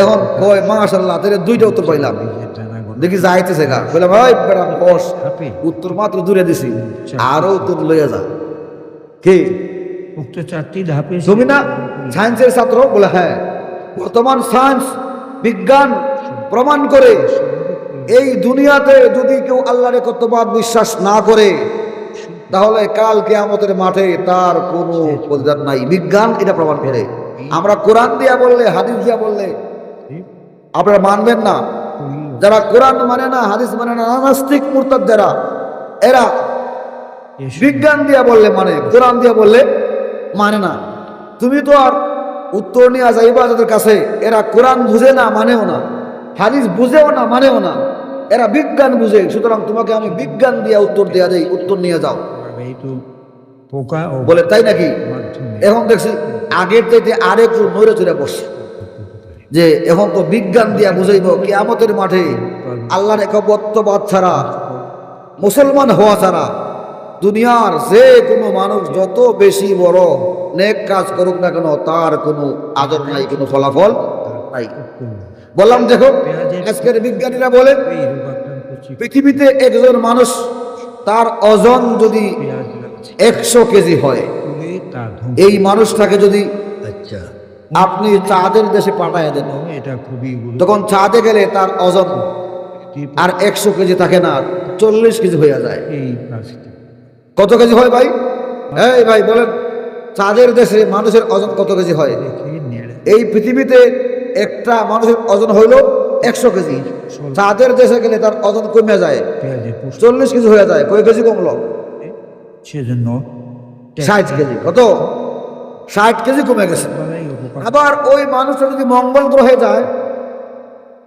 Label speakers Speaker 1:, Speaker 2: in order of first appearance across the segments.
Speaker 1: এখন কয় মাশাল্লাহ তাহলে দুইটা উত্তর পাইলাম। দেখি যাইতেছে গা। বললাম ভাই বেড়া বস উত্তর মাত্র দূরে দিছি। আরও উত্তর লইয়া যা। কি?
Speaker 2: উক্ত চারটি ধাপে
Speaker 1: তুমি না সায়েন্সের ছাত্র? বলে হ্যাঁ। বর্তমান সায়েন্স বিজ্ঞান প্রমাণ করে এই দুনিয়াতে যদি কেউ আল্লাহর কর্তবাদ বিশ্বাস না করে তাহলে কাল কেয়ামতের মাঠে তার কোনো প্রতিদান নাই। বিজ্ঞান এটা প্রমাণ করে। আমরা কোরআন দিয়া বললে হাদিস দিয়া বললে আপনারা মানবেন না। যারা কোরআন মানে না হাদিস মানে না নাস্তিক মুরতাদ যারা এরা বিজ্ঞান দিয়া বললে মানে কোরআন দিয়া বললে মানে না। তুমি তো আর উত্তর নিয়ে যাইবা যাদের কাছে এরা কোরআন বুঝে না মানেও না। হাদিস বুঝেও না মানেও না। এরা বিজ্ঞান বুঝে সুতরাং তোমাকে আমি বিজ্ঞান দিয়া উত্তর দেয়া দেই উত্তর নিয়ে যাও। বলে তাই নাকি? এখন দেখছি আগের চাইতে আরেকটু নড়ে চড়ে বসছে যে এখন তো বিজ্ঞান দিয়া বুঝাইব, কিয়ামতের মাঠে আল্লাহর একবত্ববাদ ছাড়া, মুসলমান হওয়া ছাড়া, দুনিয়ার যে কোনো মানুষ যত বেশি বড় নেক কাজ করুক না কেন, তার কোনো আদর নাই, কোনো ফলাফল নাই। বললাম, দেখো, আজকের বিজ্ঞানীরা বলে
Speaker 2: এই রোগাক্রান্ত চিপ
Speaker 1: পৃথিবীতে একজন মানুষ তার ওজন যদি একশো কেজি হয় এই মানুষটাকে যদি
Speaker 2: আচ্ছা।
Speaker 1: আপনি চাঁদের দেশে পাঠায় দেন
Speaker 2: এটা খুবই
Speaker 1: তখন চাঁদে গেলে তার ওজন আর একশো কেজি থাকে না চল্লিশ কেজি হয়ে যায়। কত কেজি হয় ভাই? এই ভাই বলেন চাঁদের দেশে মানুষের ওজন কত কেজি হয়? এই পৃথিবীতে একটা মানুষের ওজন হইল একশো কেজি। চাঁদের দেশে গেলে তার ওজন কমে যায়। চল্লিশ কেজি হয়ে যায়। কয় কেজি কমলো?
Speaker 2: সেজন্য
Speaker 1: ষাট কেজি কত? ষাট কেজি কমে গেছে। আবার ওই মানুষটা যদি মঙ্গল গ্রহে যায়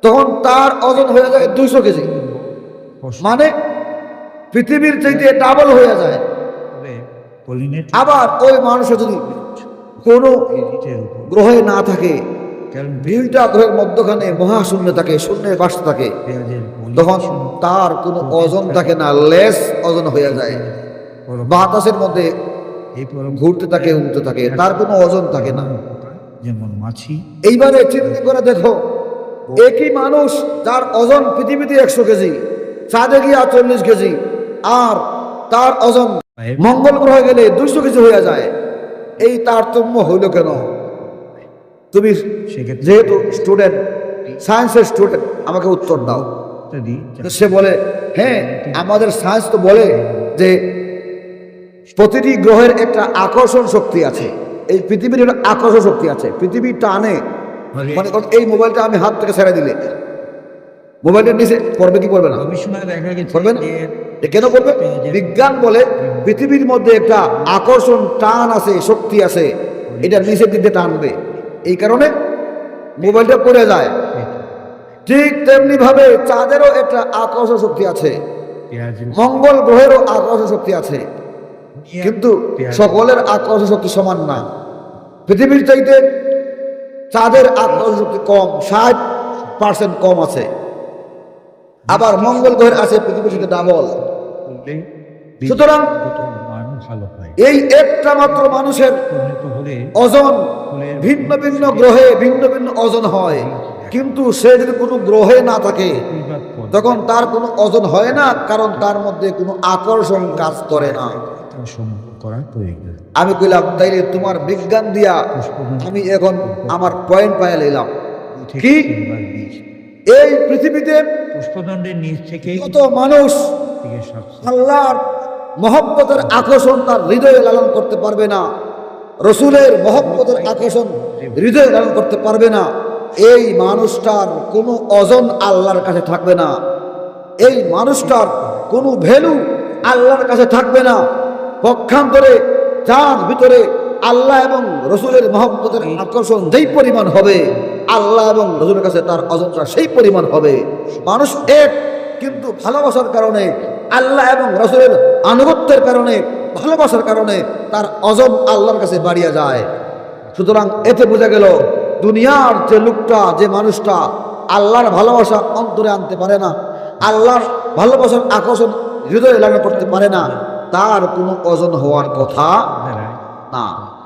Speaker 1: তখন তার ওজন হয়ে যায় দুইশো কেজি। মানে পৃথিবীর চাইতে ডাবল হয়ে যায়। আবার ওই মানুষের যদি কোনো গ্রহে না থাকে দুইটা গ্রহের মধ্যখানে মহাশূন্য থাকে শূন্যের বাস থাকে তখন তার কোনো ওজন থাকে। না লেস ওজন হয়ে যায়। বাতাসের মধ্যে ঘুরতে থাকে উঠতে থাকে তার কোনো ওজন থাকে না।
Speaker 2: যেমন মাছি।
Speaker 1: এইবারে চিন্তা করে দেখো একই মানুষ যার ওজন পৃথিবীতে একশো কেজি চাঁদে গিয়া চল্লিশ কেজি আর তার ওজন মঙ্গল গ্রহে গেলে দুইশো কেজি হয়ে যায়। এই তারতম্য হইল কেন? তুমি যেহেতু স্টুডেন্ট সায়েন্সের স্টুডেন্ট আমাকে উত্তর দাও। সে বলে হ্যাঁ আমাদের সায়েন্স তো বলে যে প্রতিটি গ্রহের একটা আকর্ষণ শক্তি আছে। এই পৃথিবীর একটা আকর্ষণ শক্তি আছে। পৃথিবী টানে। মানে এই মোবাইলটা আমি হাত থেকে ছেড়ে দিলে। মোবাইলটার নিচে পড়বে কি পড়বে না? পড়বে না? কেন করবে বিজ্ঞান বলে পৃথিবীর মধ্যে একটা আকর্ষণ টান আছে শক্তি আছে। এটা নিচের দিকে টানবে। এই কারণে মোবাইলটা পড়ে যায়। ঠিক তেমনি ভাবে চাঁদেরও একটা আকর্ষণ শক্তি আছে। মঙ্গল গ্রহেরও আকর্ষণ শক্তি আছে। কিন্তু সকলের আকর্ষণ শক্তি সমান না। পৃথিবীর চাইতে চাঁদের আকর্ষণ শক্তি কম ষাট পার্সেন্ট কম আছে। আবার মঙ্গল গ্রহের আছে পৃথিবীর সাথে ডাবল। সুতরাং এই একটা মাত্র মানুষের ওজন ভিন্ন ভিন্ন গ্রহে ভিন্ন ভিন্ন ওজন হয়। কিন্তু সে যদি কোনো গ্রহে না থাকে তখন তার কোনো ওজন হয় না কারণ তার মধ্যে কোনো আকর্ষণ কাজ করে না।
Speaker 2: সম্ভব করা প্রয়োজন
Speaker 1: আমি কইলাম তাইলে তোমার বিজ্ঞান দিয়া আমি এখন আমার পয়েন্ট পায়ে নিলাম কি? এই পৃথিবীতে
Speaker 2: পুষ্পদণ্ডের নিচ থেকে
Speaker 1: কত মানুষ আল্লাহর মহব্বতের আকর্ষণ তার হৃদয়ে লালন করতে পারবে না। রসুলের মহব্বতের আকর্ষণ হৃদয়ে লালন করতে পারবে না। এই মানুষটার কোনো অজন আল্লাহর কাছে থাকবে না। এই মানুষটার কোনো ভ্যালু আল্লাহর কাছে থাকবে না। পক্ষান্তরে যার ভিতরে আল্লাহ এবং রসুলের মহব্বতের আকর্ষণ যেই পরিমাণ হবে আল্লাহ এবং রসুলের কাছে তার ওজনটা সেই পরিমাণ হবে। মানুষ এক কিন্তু ভালোবাসার কারণে আল্লাহ এবং রসুলের আনুগত্যের কারণে ভালোবাসার কারণে তার ওজন আল্লাহর কাছে বাড়িয়ে যায়। সুতরাং এতে বোঝা গেল দুনিয়ার যে লোকটা যে মানুষটা আল্লাহর ভালোবাসা অন্তরে আনতে পারে না আল্লাহর ভালোবাসার আকর্ষণ হৃদয়ে লাগানো করতে পারে না। তার কোনো ওজন হওয়ার কথা না